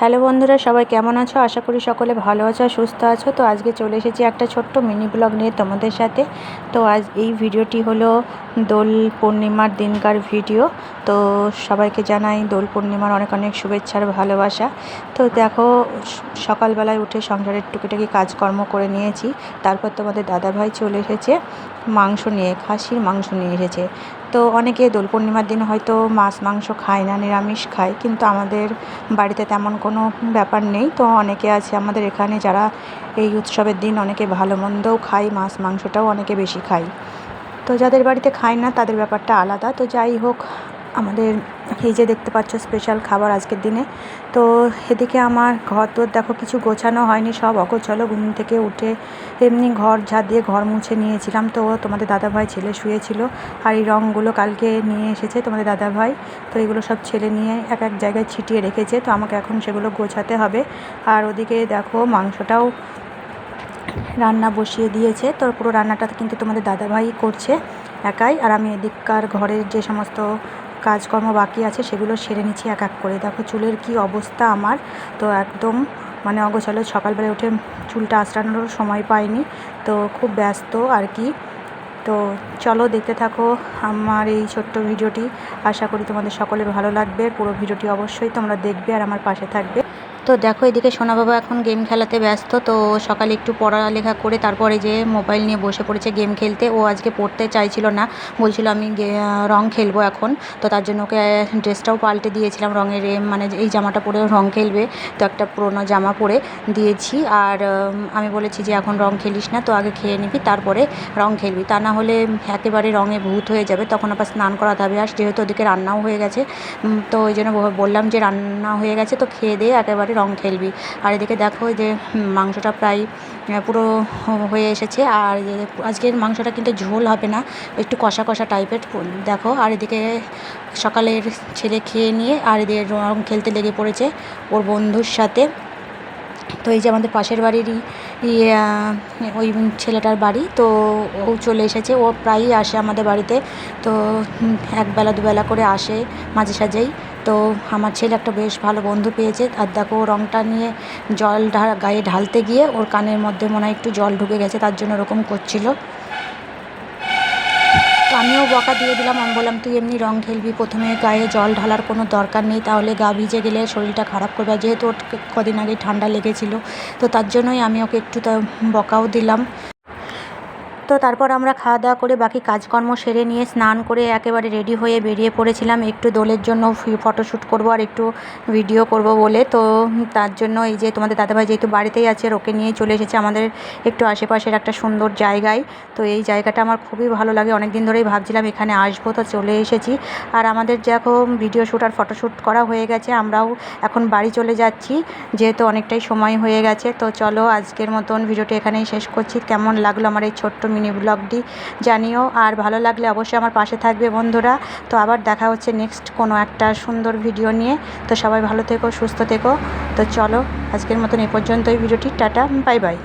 Hello বন্ধুরা, সবাই কেমন আছো? আশা করি সকলে ভালো আছো সুস্থ আছো। তো আজকে চলে এসেছি একটা ছোট্ট মিনি ব্লগ নিয়ে তোমাদের সাথে। তো আজ এই ভিডিওটি হলো দোল পূর্ণিমার দিনকার ভিডিও। তো সবাইকে জানাই দোল পূর্ণিমার অনেক অনেক শুভেচ্ছার ভালোবাসা। তো দেখো সকালবেলায় উঠে সংসারের টুকিটাকি কাজকর্ম করে নিয়েছি। তারপর তোমাদের দাদাভাই চলে এসেছে, মাংস নিয়ে, খাসির মাংস নিয়ে এসেছে। তো অনেকে দোল পূর্ণিমার দিন হয়তো মাছ মাংস খায় না, নিরামিষ খায়, কিন্তু আমাদের বাড়িতে তেমন কোনো ব্যাপার নেই। তো অনেকে আছে আমাদের এখানে যারা এই উৎসবের দিন অনেকে ভালো মন্দও খায়, মাছ মাংসটাও অনেকে বেশি খায়। তো যাদের বাড়িতে খায় না, তাদের ব্যাপারটা আলাদা। তো যাই হোক, আমাদের এই যে দেখতে পাচ্ছ স্পেশাল খাবার আজকের দিনে, তো এদিকে আমার ঘর তোর দেখো কিছু গোছানো হয়নি, সব অগোছালো। ঘুম থেকে উঠে এমনি ঘর ঝাঁট দিয়ে ঘর মুছে নিয়েছিলাম। তো তোমাদের দাদাভাই ছেলে শুয়েছিল আর এই রঙগুলো কালকে নিয়ে এসেছে তোমাদের দাদাভাই। তো এগুলো সব ছেলে নিয়ে এক এক জায়গায় ছিটিয়ে রেখেছে। তো আমাকে এখন সেগুলো গোছাতে হবে। আর ওদিকে দেখো মাংসটাও রান্না বসিয়ে দিয়েছে। তো পুরো রান্নাটা কিন্তু তোমাদের দাদাভাই করছে একাই। আর আমি এদিককার ঘরের যে সমস্ত কাজকর্ম বাকি আছে, সেগুলো সেরে নিচ্ছি এক এক করে। দেখো চুলের কি অবস্থা আমার। তো একদম মানে অগোছালো। সকালবেলা উঠে চুলটা আঁচড়ানোরও সময় পাইনি। তো খুব ব্যস্ত আর কি। তো চলো দেখতে থাকো আমার এই ছোট্ট ভিডিওটি। আশা করি তোমাদের সকলের ভালো লাগবে। পুরো ভিডিওটি অবশ্যই তোমরা দেখবে আর আমার পাশে থাকবে। তো দেখো, এদিকে সোনা বাবা এখন গেম খেলাতে ব্যস্ত, তো সকালে একটু পড়ালেখা করে তারপরে যে মোবাইল নিয়ে বসে পড়েছে গেম খেলতে, ও আজকে পড়তে চাইছিল না। বলছিল আমি রং খেলব এখন, তো তার জন্য ওকে ড্রেসটাও পাল্টে দিয়েছিলাম, রঙের মানে এই জামাটা পরে রং খেলবে, তো একটা পুরোনো জামা পরে দিয়েছি। আর আমি বলেছি যে এখন রং খেলিস না, তো আগে খেয়ে নিবি, তারপরে রং খেলবি। তা না হলে একেবারে রঙে ভূত হয়ে যাবে, তখন আবার স্নান করাতে হবে। আর যেহেতু ওদিকে রান্নাও হয়ে গেছে তো ওই জন্য বললাম যে রান্না হয়ে গেছে, তো খেয়ে দিয়ে একেবারে রং খেলবি আর এদিকে দেখো যে মাংসটা প্রায় পুরো হয়ে এসেছে। আর আজকের মাংসটা কিন্তু ঝোল হবে না, একটু কষা কষা টাইপের। দেখো, আর এদিকে সকালের ছেলে খেয়ে নিয়ে, আর এদের রং খেলতে লেগে পড়েছে ওর বন্ধুর সাথে। তো এই যে আমাদের পাশের বাড়িরই ওই ছেলেটার বাড়ি, তো ও চলে এসেছে। ও প্রায়ই আসে আমাদের বাড়িতে। তো একবেলা দুবেলা করে আসে মাঝে সাঝেই। তো আমার ছেলে একটা বেশ ভালো বন্ধু পেয়েছে। আর দেখো রঙটা নিয়ে জল গায়ে ঢালতে গিয়ে ওর কানের মধ্যে মনে হয় একটু জল ঢুকে গেছে, তার জন্য ওরকম করছিল। তো আমিও বকা দিয়ে দিলাম। আমি বললাম, তুই এমনি রং খেলবি, প্রথমে গায়ে জল ঢালার কোনো দরকার নেই, তাহলে গা ভিজে গেলে শরীরটা খারাপ করবে। যেহেতু ওর কদিন আগে ঠান্ডা লেগেছিল, তো তার জন্যই আমি ওকে একটু বকাও দিলাম। তো তারপর আমরা খাওয়া দাওয়া করে বাকি কাজকর্ম সেরে নিয়ে স্নান করে একেবারে রেডি হয়ে বেরিয়ে পড়েছিলাম। একটু দোলের জন্য ফটোশ্যুট করব আর একটু ভিডিও করব বলে। তো তার জন্য এই যে তোমাদের দাদাভাই যেহেতু বাড়িতেই আছে ওকে নিয়ে চলে এসেছে আমাদের একটু আশেপাশের একটা সুন্দর জায়গায়। তো এই জায়গাটা আমার খুবই ভালো লাগে। অনেক দিন ধরেই ভাবছিলাম এখানে আসব তো চলে এসেছি। আর আমাদের যখন ভিডিও শ্যুট আর ফটোশ্যুট করা হয়ে গেছে। আমরাও এখন বাড়ি চলে যাচ্ছি। যেহেতু অনেকটাই সময় হয়ে গেছে। তো চলো আজকের মতন ভিডিওটি এখানেই শেষ করছি। কেমন লাগল আমার এই ছোট্ট মিনি ব্লগটি জানিও। আর ভালো লাগলে অবশ্যই আমার পাশে থাকবে বন্ধুরা। তো আবার দেখা হচ্ছে নেক্সট কোনো একটা সুন্দর ভিডিও নিয়ে। তো সবাই ভালো থেকো, সুস্থ থেকো। তো চলো, আজকের মতন এ পর্যন্তই। ভিডিওটি টাটা বাই বাই